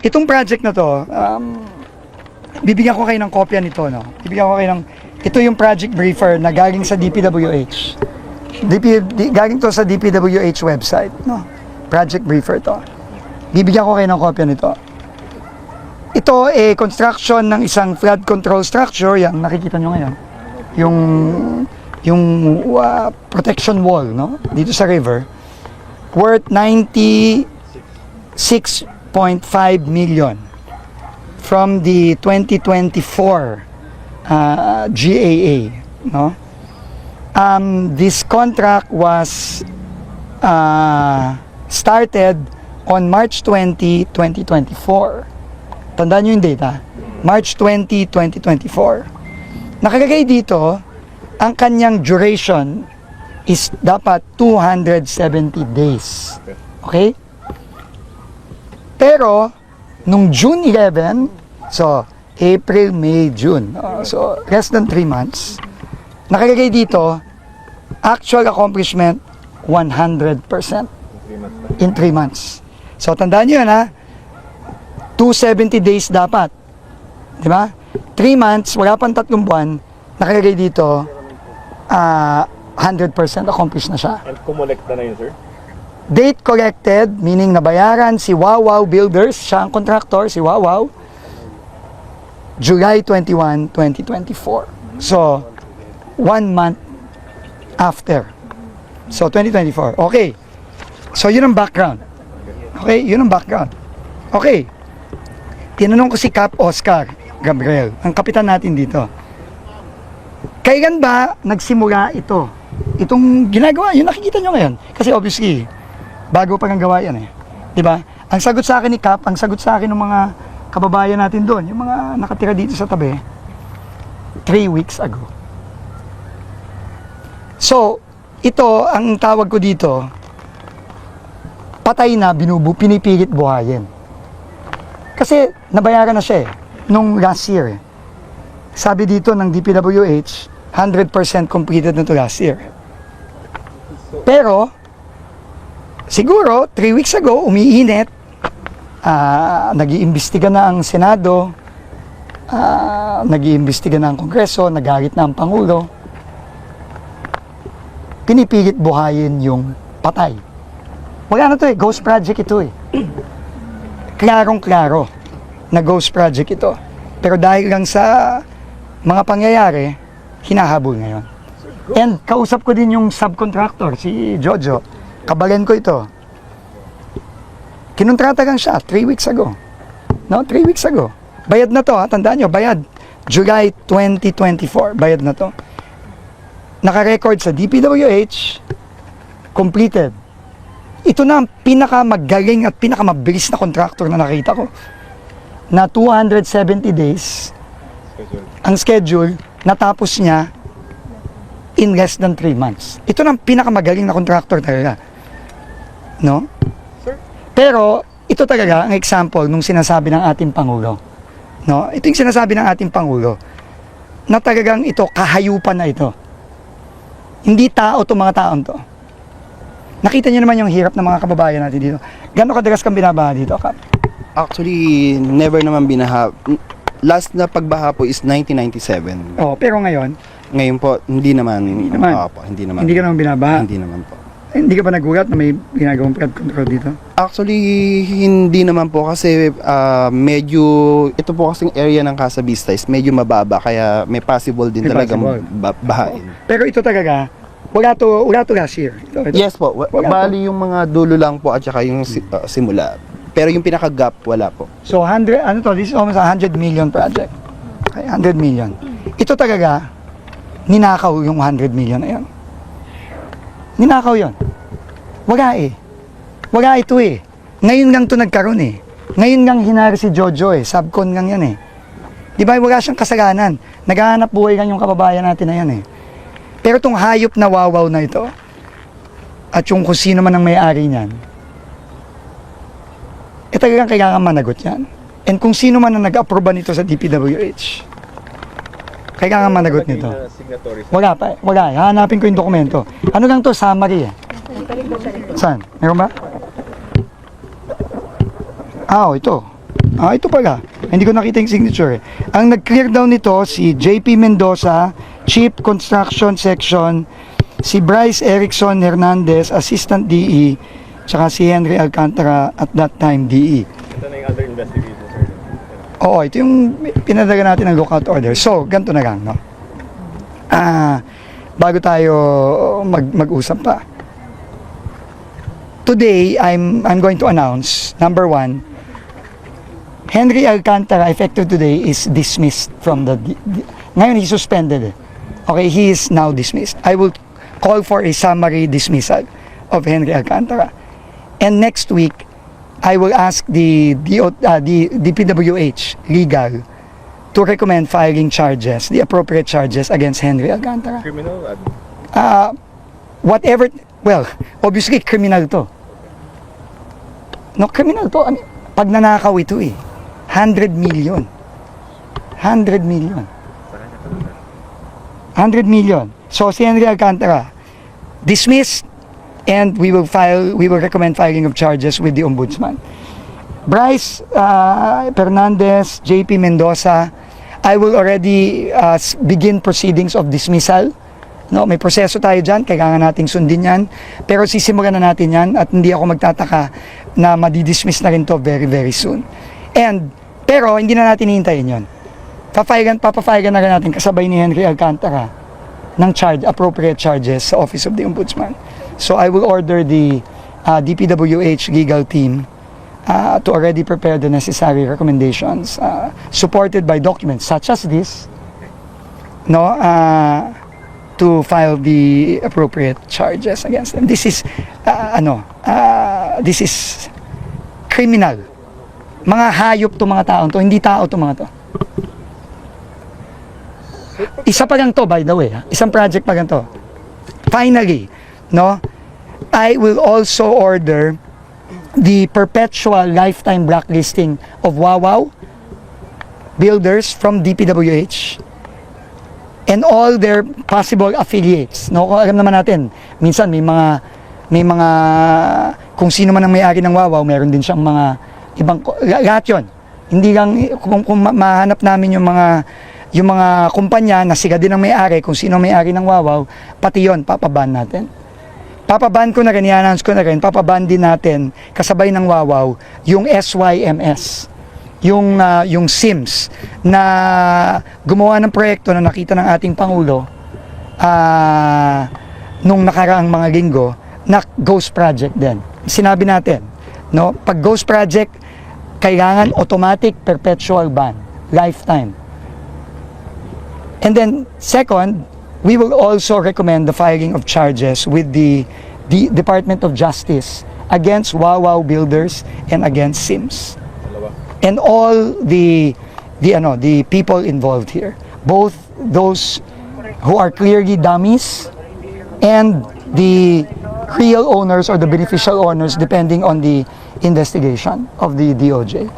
itong project na to, um, bibigyan ko kayo ng kopya nito, no? Bibigyan ko kayo ng, ito yung project briefer na galing sa DPWH. DP, di- galing to sa DPWH website, no? Project briefer to. Bibigyan ko kayo ng kopya nito. Ito, eh, construction ng isang flood control structure, yan, nakikita nyo ngayon. Yung, yung uh, protection wall, no? Dito sa river, worth 96.5 million from the 2024 uh, GAA, no? Um, this contract was uh, started on March 20, 2024. Tandaan nyo yung data. March 20, 2024. Nakalagay dito, ang kanyang duration is dapat 270 days. Okay? Pero, nung June 11, so, April, May, June. uh, so, less than 3 months. Nakalagay dito, actual accomplishment, 100% in 3 months. So, tandaan nyo yun, ha? 270 days dapat. Di ba? 3 months, wala pang tatlong buwan, nakalagay dito, ah 100% accomplished na siya. And kumolekta na yun, sir? Date collected, meaning nabayaran si Wawaw Builders, siya ang contractor, si Wawaw, July 21, 2024. So, one month after. So, 2024. Okay. So, yun ang background. Okay, yun ang background. Okay. Tinanong ko si Cap Oscar Gabriel, ang kapitan natin dito. Kailan ba nagsimula ito? Itong ginagawa, yun nakikita nyo ngayon. Kasi obviously, bago pa ng gawa yan eh. Di ba? Ang sagot sa akin ni Cap, ang sagot sa akin ng mga kababayan natin doon, yung mga nakatira dito sa tabi, three weeks ago. So, ito, ang tawag ko dito, patay na, binubu, pinipilit buhayin. Kasi nabayaran na siya eh, nung last year. eh. Sabi dito ng DPWH, 100% completed na to last year. Pero, siguro, 3 weeks ago, umiinit, ah nag-iimbestiga na ang Senado, ah nag-iimbestiga na ang Kongreso, nagalit na ang Pangulo, pinipilit buhayin yung patay. Wala na to eh, ghost project ito eh. Klarong-klaro na ghost project ito. Pero dahil lang sa mga pangyayari, hinahabol ngayon. And kausap ko din yung subcontractor, si Jojo. Kabalen ko ito. Kinontrata lang siya, 3 weeks ago. No, 3 weeks ago. Bayad na to, ha? tandaan nyo, bayad. July 2024, bayad na to. Naka-record sa DPWH, completed. Ito na ang pinakamagaling at pinakamabilis na contractor na nakita ko. Na 270 days, ang schedule, natapos niya in less than 3 months. Ito na ang pinakamagaling na contractor talaga. No? Sir? Pero, ito talaga ang example nung sinasabi ng ating Pangulo. No? Ito yung sinasabi ng ating Pangulo na talagang ito, kahayupan na ito. Hindi tao to mga taon to. Nakita niyo naman yung hirap ng mga kababayan natin dito. Gano'ng kadagas kang binabaha dito, Kap? Actually, never naman binaha. Last na pagbaha po is 1997. Oh, pero ngayon, Ngayon po, hindi naman. Hindi naman. Opo, hindi naman. hindi ka naman binabaha. Hindi naman po. Hindi ka ba nagulat na may ginagawang flood control dito? Actually, hindi naman po kasi ah, medyo, ito po kasing area ng Casa Vista is medyo mababa kaya may possible din May ba- bahain. Pero ito talaga, wala to, wala to last year. Ito, ito. Yes po, wa- Wala bali yung mga dulo lang po at saka yung ah, simula. Pero yung pinaka-gap, wala po. So 100, ano to, this is almost a 100 million project. Okay, 100 million. Ito talaga, ninakaw yung 100 million na yan. Ninakaw yon. Wala eh. Wala ito eh. Ngayon lang to nagkaroon eh. Ngayon lang hinari si Jojo eh. Subcon lang yan eh. Di ba wala siyang kasalanan. Naghahanap buhay lang yung kababayan natin na yan eh. Pero tong hayop na wawaw na ito, at yung kung sino man ang may-ari niyan, eh talagang kailangan managot yan. And kung sino man ang nag-aproba nito sa DPWH, kailangan managot nito. Uh. Wala pa, eh. wala. Hanapin ko yung dokumento. Ano lang to, summary eh. Saan? Meron ba? Ah, oh, ito. Ah, ito pala. Hindi ko nakita yung signature eh. Ang nag-clear down nito si JP Mendoza, Chief Construction Section, si Bryce Erickson Hernandez, Assistant DE, tsaka si Henry Alcantara at that time DE. Ito na yung other investigation. Oo, ito yung pinadaga natin ng lookout order. So, ganito na lang, no? Ah, bago tayo mag mag-usap pa. Today, I'm I'm going to announce number one, Henry Alcantara effective today is dismissed from the, di- ngayon he's suspended. eh. Okay, he is now dismissed. I will call for a summary dismissal of Henry Alcantara. And next week, I will ask the DO, uh, the DPWH legal to recommend filing charges, the appropriate charges against Henry Alcantara. Criminal. Uh, whatever, well, obviously criminal to. No, criminal to. I mean, pag nanakaw ito eh. 100 million. 100 million. 100 million. So si Henry Alcantara, dismissed and we will file, we will recommend filing of charges with the Ombudsman. Bryce uh, Fernandez, JP Mendoza, I will already uh, begin proceedings of dismissal. No, may proseso tayo dyan, kailangan nating sundin yan. Pero sisimulan na natin yan at hindi ako magtataka na madidismiss na rin to very, very soon. And, pero hindi na natin hihintayin yon. Papayagan, papapayagan na rin natin kasabay ni Henry Alcantara ng charge, appropriate charges sa Office of the Ombudsman. So I will order the uh, DPWH legal team uh, to already prepare the necessary recommendations uh, supported by documents such as this no uh, to file the appropriate charges against them. This is uh, ano uh, this is criminal. Mga hayop to mga taon to hindi tao to mga to. Isa pa lang to by the way isang project pa lang to. Finally no I will also order the perpetual lifetime blacklisting of Wawaw builders from DPWH and all their possible affiliates. No, alam naman natin, minsan may mga may mga kung sino man ang may-ari ng Wawaw, meron din siyang mga ibang la- lahat 'yon. Hindi lang kung, kung ma- mahanap namin yung mga yung mga kumpanya na sila din ang may-ari, kung sino may-ari ng Wawaw, pati 'yon papaban natin papaban ko na rin, i-announce ko na rin, papaban din natin kasabay ng Wawaw yung SYMS, yung ah, yung SIMS na gumawa ng proyekto na nakita ng ating Pangulo ah, nung nakaraang mga linggo na ghost project din. Sinabi natin, no, pag ghost project, kailangan automatic perpetual ban, lifetime. And then, second, we will also recommend the filing of charges with the, the Department of Justice against Wawaw Builders and against Sims. And all the, the, ano, the people involved here. Both those who are clearly dummies and the real owners or the beneficial owners depending on the investigation of the DOJ.